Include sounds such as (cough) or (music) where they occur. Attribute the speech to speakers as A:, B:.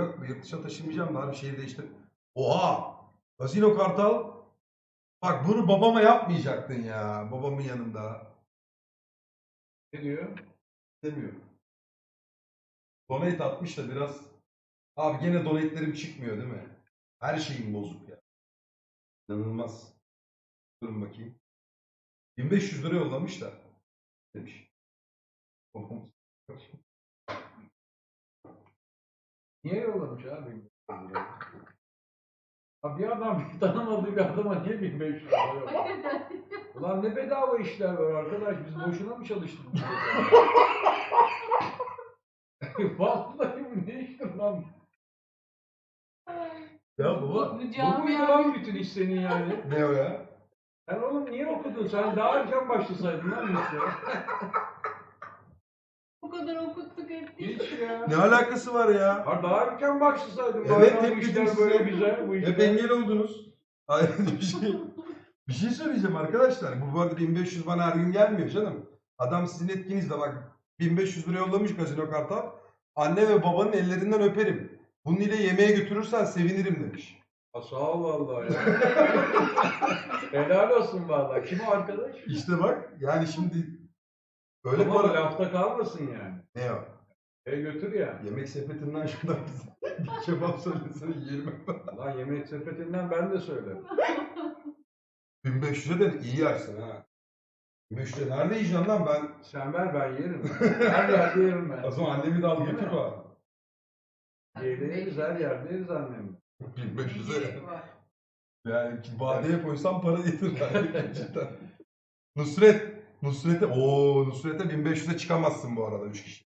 A: Yok yurt dışına taşınmayacağım bir şehir değiştir. Oha! Gazino Kartal. Bak bunu babama yapmayacaktın ya. Babamın yanında.
B: Ne diyor?
A: Demiyorum. Donate atmış da biraz. Abi gene donate'lerim çıkmıyor değil mi? Her şeyim bozuk ya. İnanılmaz. Durun bakayım. 1500 lira yollamış da. Demiş.
B: Niye yollamış abi? Abi bir adam bir tanımadığı bir adama niye 1500 lira yollamış? Ulan ne bedava işler var arkadaş. Biz boşuna mı çalıştık? (laughs) Vallahi bu ne iştir lan?
A: Ya
C: Bu,
A: baba.
C: bu
B: Bu muydu
C: camia
B: lan bütün iş senin yani?
A: Ne o ya?
B: Sen oğlum niye okudun? Sen daha erken başlasaydın lan liseye. Hiç ya.
A: Ne alakası var ya?
B: Ha daha erken başlasaydın.
A: Evet, hep
B: böyle
A: size-
B: güzel. Bu işler.
A: Hep engel oldunuz. Hayır bir şey. Bir şey söyleyeceğim arkadaşlar. Bu bu arada 1500 bana her gün gelmiyor canım. Adam sizin etkinizde bak 1500 lira yollamış Gazino Kartal. Anne ve babanın ellerinden öperim. Bunun ile yemeğe götürürsen sevinirim demiş.
B: Ha, sağ ol vallahi ya. (laughs) Helal olsun vallahi. Kim o arkadaş?
A: İşte bak yani şimdi öyle
B: Ama
A: para...
B: lafta kalmasın yani.
A: Ne o?
B: E götür ya.
A: Yemek sepetinden şuradan (laughs) bize bir kebap söylesene yiyelim.
B: Lan yemek sepetinden ben de söylerim. (laughs)
A: 1500'e de iyi yersin ha. 1500'e nerede yiyeceksin lan ben?
B: Sen ver ben yerim. Her yerde yerim ben. (laughs)
A: O zaman annemi de al götür var.
B: Yeriz her yerde yeriz annem.
A: 1500'e. Yani ki vadeye koysam para getir yani cidden. Nusret. Nusret'e ooo Nusret'e 1500'e çıkamazsın bu arada 3 kişi.